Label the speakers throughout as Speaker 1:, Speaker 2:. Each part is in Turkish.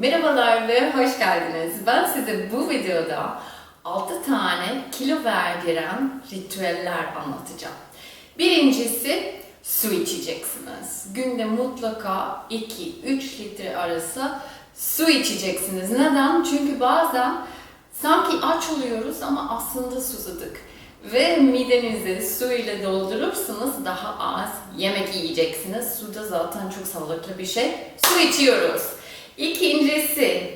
Speaker 1: Merhabalar ve hoş geldiniz. Ben size bu videoda 6 tane kilo verdiren ritüeller anlatacağım. Birincisi su içeceksiniz. Günde mutlaka 2-3 litre arası su içeceksiniz. Neden? Çünkü bazen sanki aç oluyoruz ama aslında susadık. Ve midenizi su ile doldurursanız daha az yemek yiyeceksiniz. Su da zaten çok sağlıklı bir şey. Su içiyoruz. İkincisi,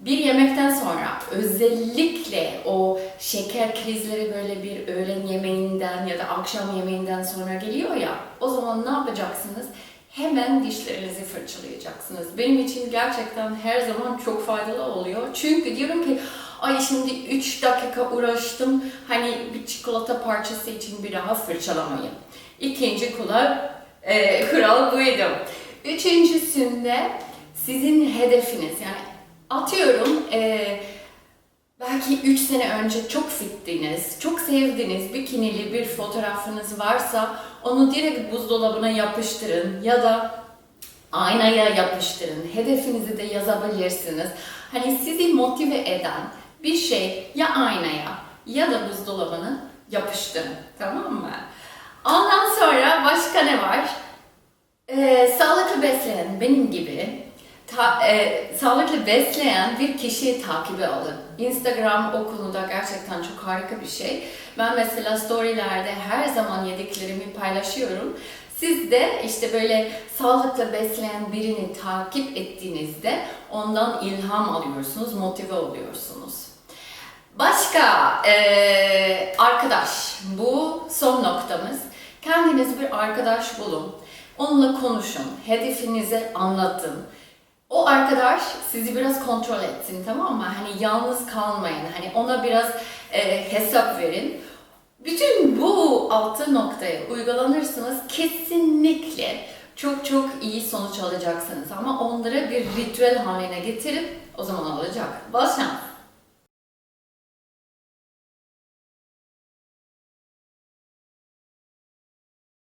Speaker 1: bir yemekten sonra özellikle o şeker krizleri böyle bir öğlen yemeğinden ya da akşam yemeğinden sonra geliyor ya, o zaman ne yapacaksınız? Hemen dişlerinizi fırçalayacaksınız. Benim için gerçekten her zaman çok faydalı oluyor. Çünkü diyorum ki ay şimdi 3 dakika uğraştım hani bir çikolata parçası için bir daha fırçalamayın. İkinci kural, e, kural buydu. Üçüncüsünde sizin hedefiniz yani atıyorum e, belki 3 sene önce çok fittiniz, çok sevdiğiniz bikinili bir fotoğrafınız varsa onu direkt buzdolabına yapıştırın ya da aynaya yapıştırın. Hedefinizi de yazabilirsiniz. Hani sizi motive eden bir şey ya aynaya ya da buzdolabına yapıştırın. Tamam mı? Ondan sonra başka ne var? Ee, sağlıklı besleyen benim gibi ta- e, sağlıklı besleyen bir kişiyi takibe alın. Instagram o konuda gerçekten çok harika bir şey. Ben mesela storylerde her zaman yediklerimi paylaşıyorum. Siz de işte böyle sağlıklı besleyen birini takip ettiğinizde ondan ilham alıyorsunuz, motive oluyorsunuz. Başka eee, arkadaş, bu son noktamız. Kendiniz bir arkadaş bulun, onunla konuşun, hedefinizi anlatın. O arkadaş sizi biraz kontrol etsin tamam mı? Hani yalnız kalmayın, hani ona biraz eee, hesap verin. Bütün bu altı noktaya uygulanırsanız kesinlikle çok çok iyi sonuç alacaksınız. Ama onları bir ritüel haline getirip o zaman olacak. Bol şans.